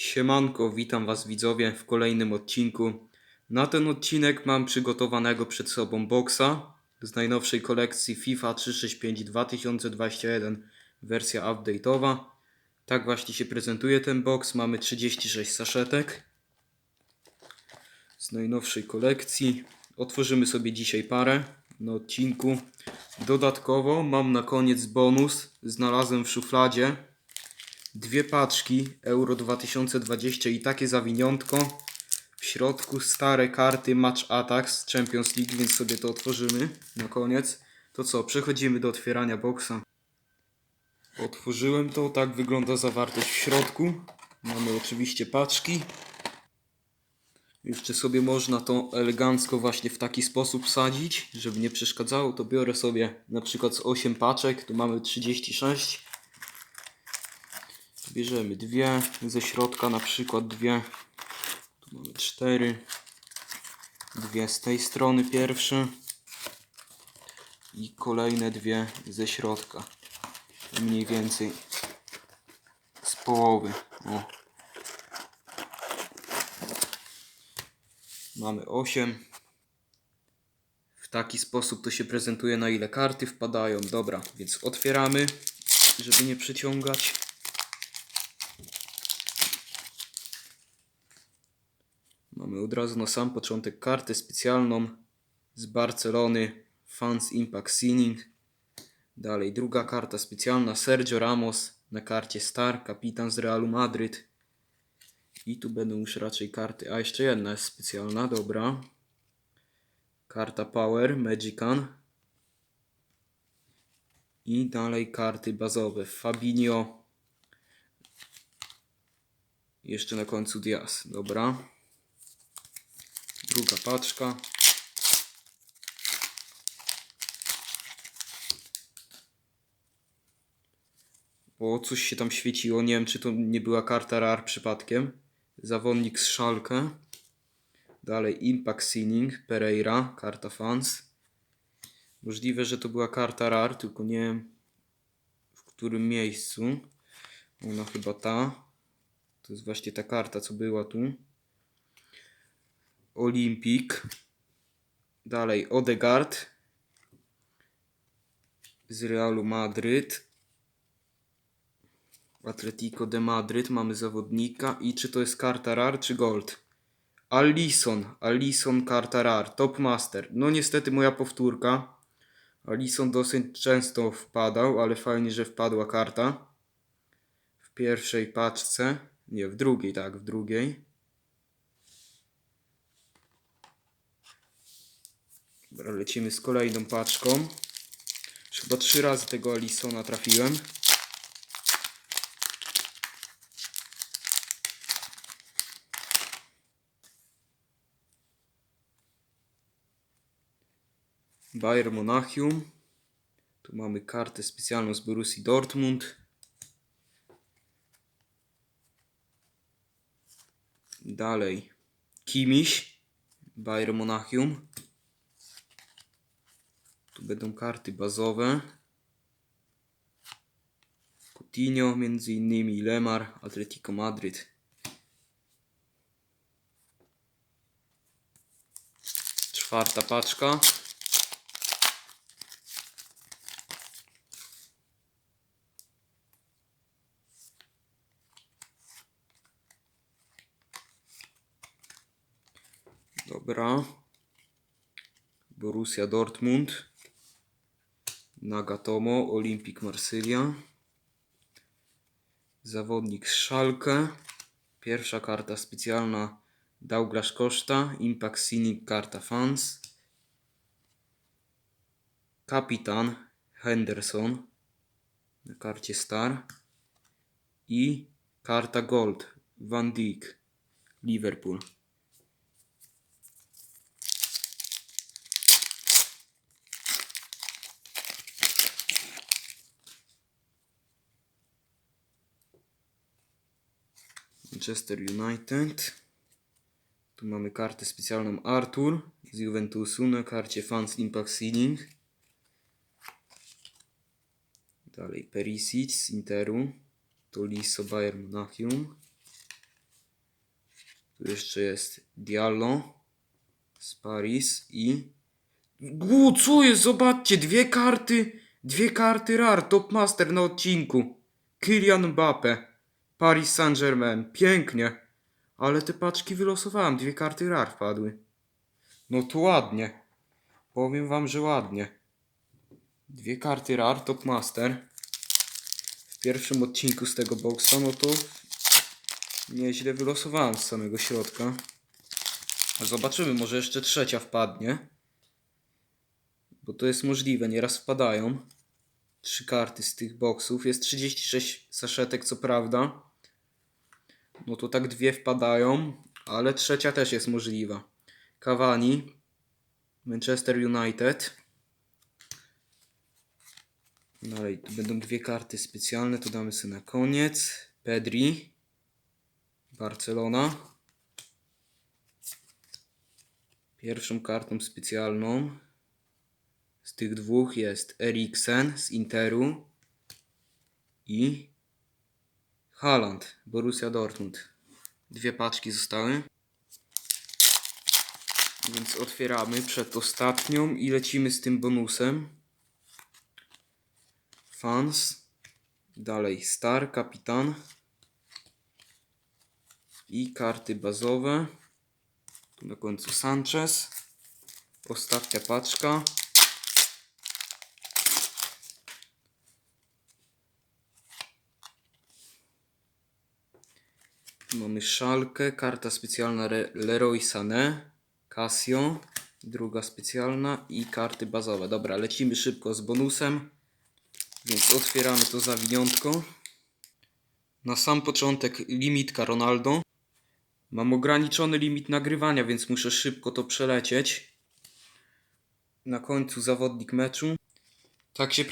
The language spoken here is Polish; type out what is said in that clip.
Siemanko, witam Was widzowie w kolejnym odcinku. Na ten odcinek mam przygotowanego przed sobą boksa z najnowszej kolekcji FIFA 365 2021 wersja update'owa. Tak właśnie się prezentuje ten boks. Mamy 36 saszetek z najnowszej kolekcji. Otworzymy sobie dzisiaj parę na odcinku. Dodatkowo mam na koniec bonus. Znalazłem w szufladzie dwie paczki Euro 2020 i takie zawiniątko. W środku stare karty Match Attacks Champions League, więc sobie to otworzymy na koniec. To co, przechodzimy do otwierania boksa. Otworzyłem to, tak wygląda zawartość w środku. Mamy oczywiście paczki. Jeszcze sobie można to elegancko właśnie w taki sposób sadzić, żeby nie przeszkadzało. To biorę sobie na przykład z 8 paczek, tu mamy 36. Bierzemy dwie ze środka, na przykład dwie. Tu mamy cztery. Dwie z tej strony pierwsze. I kolejne dwie ze środka. Mniej więcej z połowy. O. Mamy 8. W taki sposób to się prezentuje, na ile karty wpadają. Dobra, więc otwieramy, żeby nie przyciągać. Mamy od razu na sam początek kartę specjalną z Barcelony Fans Impact Signing. Dalej druga karta specjalna Sergio Ramos na karcie Star, kapitan z Realu Madryt. I tu będą już raczej karty. A jeszcze jedna jest specjalna, dobra. Karta Power, Magican. I dalej karty bazowe. Fabinho. Jeszcze na końcu Diaz, dobra. Druga paczka. O, coś się tam świeciło. Nie wiem, czy to nie była karta RAR przypadkiem. Zawodnik z Szalkę. Dalej Impact Signing, Pereira, karta fans. Możliwe, że to była karta RAR, tylko nie wiem w którym miejscu. Ona chyba ta. To jest właśnie ta karta, co była tu. Olimpik. Dalej Odegaard z Realu Madryt. Atletico de Madryt mamy zawodnika i czy to jest karta RAR czy Gold? Alison, Alison karta RAR, Top Master. No niestety moja powtórka. Alison dosyć często wpadał, ale fajnie, że wpadła karta. W pierwszej paczce, nie w drugiej, tak, w drugiej. Dobra, lecimy z kolejną paczką. Chyba trzy razy tego Alisona trafiłem. Bayern Monachium. Tu mamy kartę specjalną z Borussii Dortmund. Dalej Kimiś, Bayern Monachium. Tu będą karty bazowe. Coutinho, między innymi Lemar, Atletico Madryt. Czwarta paczka. Dobra. Borussia Dortmund. Nagatomo, Olympic Marsylia. Zawodnik Szalkę. Pierwsza karta specjalna Douglas Costa. Impact Scenic karta fans. Kapitan Henderson na karcie Star. I karta Gold Van Dijk Liverpool. Manchester United. Tu mamy kartę specjalną Artur z Juventusu na karcie Fans Impact Seeding. Dalej Perisic z Interu. Tolisso Bayern Monachium. Tu jeszcze jest Diallo z Paris i... U, co jest? Zobaczcie, dwie karty, dwie karty RAR, Top Master na odcinku. Kylian Mbappe, Paris Saint-Germain, pięknie. Ale te paczki wylosowałem, dwie karty RAR wpadły. No to ładnie. Powiem wam, że ładnie. Dwie karty RAR, Top Master. W pierwszym odcinku z tego boxa, no to nieźle wylosowałem z samego środka. Zobaczymy, może jeszcze trzecia wpadnie. Bo to jest możliwe, nieraz wpadają. Trzy karty z tych boksów. Jest 36 saszetek, co prawda. No to tak dwie wpadają, ale trzecia też jest możliwa. Cavani, Manchester United. Dalej, tu będą dwie karty specjalne, to damy sobie na koniec. Pedri, Barcelona. Pierwszą kartą specjalną z tych dwóch jest Eriksen z Interu i Haaland, Borussia Dortmund. Dwie paczki zostały. Więc otwieramy przed ostatnią i lecimy z tym bonusem. Fans. Dalej Star, Kapitan. I karty bazowe. Tu na końcu Sanchez. Ostatnia paczka. Mamy szalkę, karta specjalna Leroy Sané, Casio, druga specjalna i karty bazowe. Dobra, lecimy szybko z bonusem, więc otwieramy to zawiniątko. Na sam początek limitka Ronaldo. Mam ograniczony limit nagrywania, więc muszę szybko to przelecieć. Na końcu zawodnik meczu. Tak się